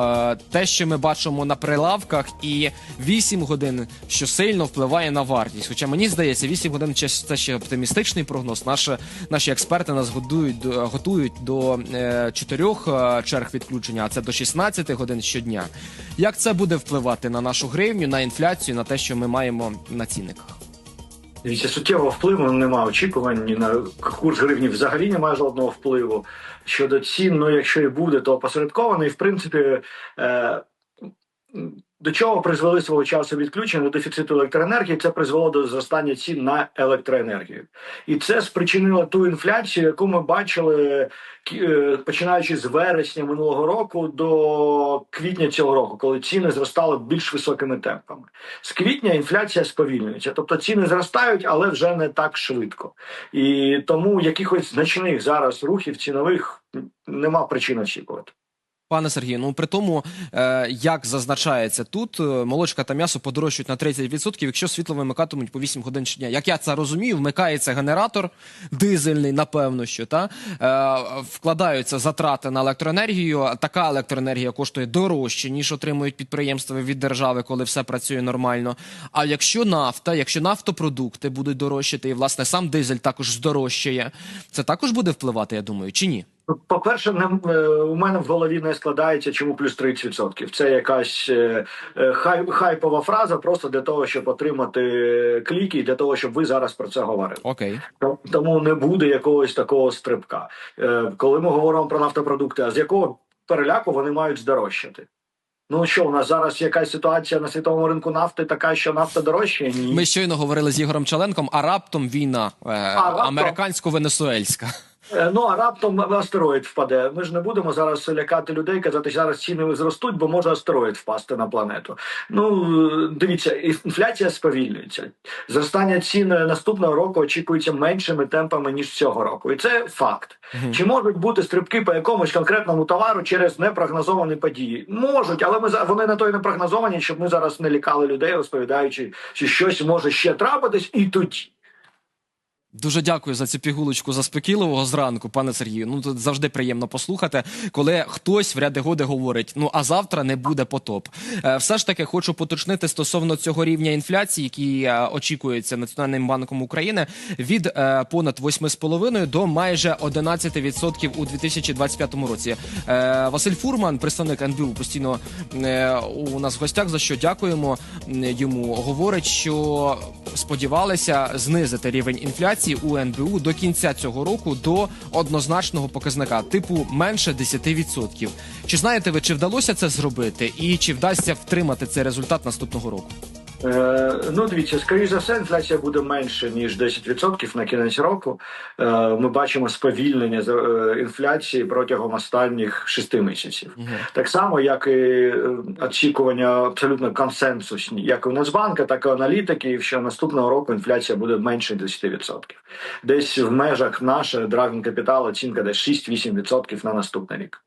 е, те, що ми бачимо на прилавках, і 8 годин, що сильно впливає на вартість. Хоча мені здається, 8 годин це ще- оптимістичний прогноз. Наші, наші експерти нас годують готують до е, 4 черг відключення, а це до 16 годин щодня. Як це буде впливати на нашу гривню, на інфляцію, на те, що ми маємо на цінниках? Дивіться, суттєвого впливу немає очікувань ні на курс гривні взагалі немає жодного впливу. Щодо цін, ну якщо і буде, то опосередкований. В принципі, е, до чого призвели свого часу відключення до дефіциту електроенергії? Це призвело до зростання цін на електроенергію, і це спричинило ту інфляцію, яку ми бачили е, починаючи з вересня минулого року до квітня цього року, коли ціни зростали більш високими темпами. З квітня інфляція сповільнюється, тобто ціни зростають, але вже не так швидко. І тому якихось значних зараз рухів цінових нема причин очікувати. Пане Сергію, ну при тому, е, як зазначається тут, е, молочка та м'ясо подорожчають на 30%, якщо світло вимикатимуть по 8 годин щодня. Як я це розумію, вмикається генератор дизельний, напевно, що та е, вкладаються затрати на електроенергію. Така електроенергія коштує дорожче, ніж отримують підприємства від держави, коли все працює нормально. А якщо нафта, якщо нафтопродукти будуть дорожчати, і власне сам дизель також здорожчає, це також буде впливати, я думаю, чи ні? По-перше, е, у мене в голові не складається, чому плюс 30%. Це якась е, е, хай, хайпова фраза, просто для того, щоб отримати кліки, і для того, щоб ви зараз про це говорили. Окей. Тому- Тому не буде якогось такого стрибка. Коли ми говоримо про нафтопродукти, а з якого переляку вони мають здорожчати? Ну що, у нас зараз якась ситуація на світовому ринку нафти така, що нафта дорожчає? Ні. Ми щойно говорили з Ігорем Чаленком, а раптом війна е, раптом? американсько-венесуельська. Е, Ну а раптом астероїд впаде. Ми ж не будемо зараз лякати людей, казати, що зараз ціни зростуть, бо може астероїд впасти на планету. Ну дивіться, інфляція сповільнюється. Зростання цін наступного року очікується меншими темпами ніж цього року, і це факт. Чи можуть бути стрибки по якомусь конкретному товару через непрогнозовані події? Можуть, але ми вони на то й не прогнозовані, щоб ми зараз не лякали людей, розповідаючи, що щось може ще трапитись, і тоді. Дуже дякую за цю пігулочку заспокійливого зранку, пане Сергію. Ну тут завжди приємно послухати, коли хтось в ряди годи говорить: ну а завтра не буде потоп. Е, все ж таки хочу поточнити стосовно цього рівня інфляції, який е, очікується Національним банком України від е, понад 8,5 до майже 11% у 2025 році. Василь Фурман, представник НБУ, постійно у нас в гостях. За що дякуємо йому. Говорить, що сподівалися знизити рівень інфляції у НБУ до кінця цього року до однозначного показника, типу менше 10%. Чи знаєте ви, чи вдалося це зробити, і чи вдасться втримати цей результат наступного року? Е, ну, дивіться, скоріш за все, інфляція буде менше ніж 10% на кінець року. Е, ми бачимо сповільнення е, інфляції протягом останніх шести місяців. Так само, як і очікування абсолютно консенсусні, як і у Нацбанка, так і аналітиків, що наступного року інфляція буде менше 10%. Десь в межах наша Dragon Capital оцінка десь 6-8% на наступний рік.